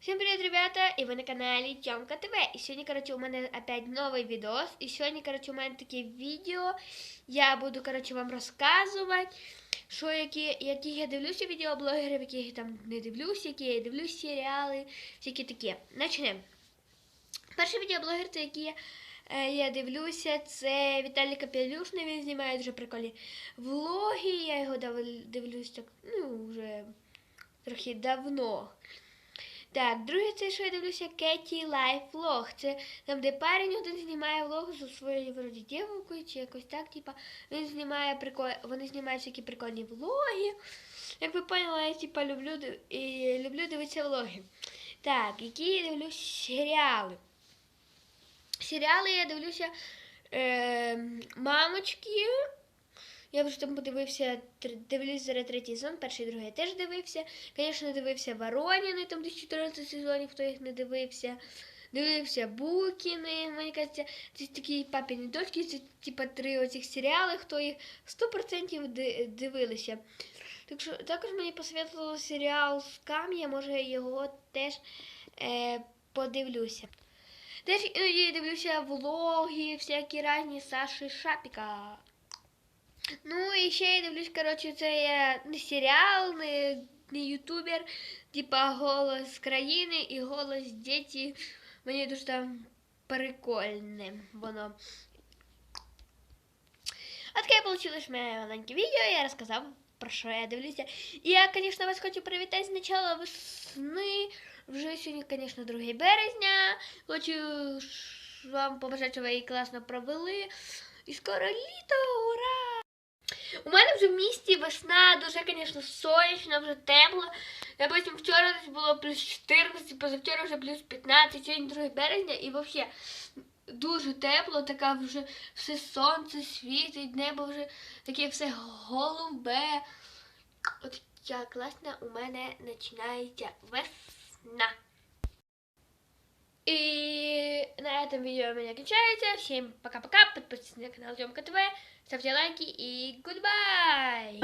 Всем привет, ребята! И вы на канале Тёмка ТВ. И сегодня, короче, у меня опять новый видос. И сегодня, короче, у меня такие видео. Я буду, короче, вам розказувати, що які, яких я дивлюся відеоблогерів, яких я там не дивлюся, які я дивлюсь серіали, всякі такі. Начнемо. Перший відеоблогер, це який я, е, я дивлюся, це Віталій Капелюшний, він знімає дуже прикольні влоги. Я його дав- дивлюсь так, ну, вже трохи давно. Так, друге, це що я дивлюся Кеті Лайф Влог. Це там, де парень один знімає влог зі своєю вроді дівкою чи якось так, типа, він знімає прикол... вони знімають всякі прикольні влоги. Як ви поняли, я типа люблю і люблю дивитися влоги. Так, які я дивлюсь серіали. Серіали я дивлюся е, мамочки. Я вже там подивився, дивлюсь зараз третій сезон, перший і другий я теж дивився. Звісно, дивився Вороніни, там десь 14 сезонів, хто їх не дивився. Дивився Букіни, мені кажеться, це такі папіні дочки, це типа три оцих серіали, хто їх 100% дивилися. Так що також мені посвятило серіал Скам, я може його теж е, подивлюся. Теж іноді дивлюся влоги, всякі різні Саші Шапіка. Ну і ще я дивлюсь, коротше, це я не серіал, не, не ютубер, типа голос країни і голос діти. Мені дуже там прикольне воно. А таке вийшло моє маленьке відео, я розказав, про що я дивлюся. І я, звісно, вас хочу привітати з начала весни. Вже сьогодні, звісно, 2 березня. Хочу вам побажати, щоб ви її класно провели. І скоро літо, ура! У мене вже в місті весна, дуже, звісно, сонячно, вже тепло. Допустим, вчора десь було плюс 14, позавчора вже плюс 15, сьогодні 2 березня і взагалі дуже тепло, така вже все сонце світить, небо вже таке все голубе. От ця класна у мене починається весна. И на этом видео у меня кончается. Всем пока-пока. Подписывайтесь на канал Тёмка ТВ. Ставьте лайки и goodbye.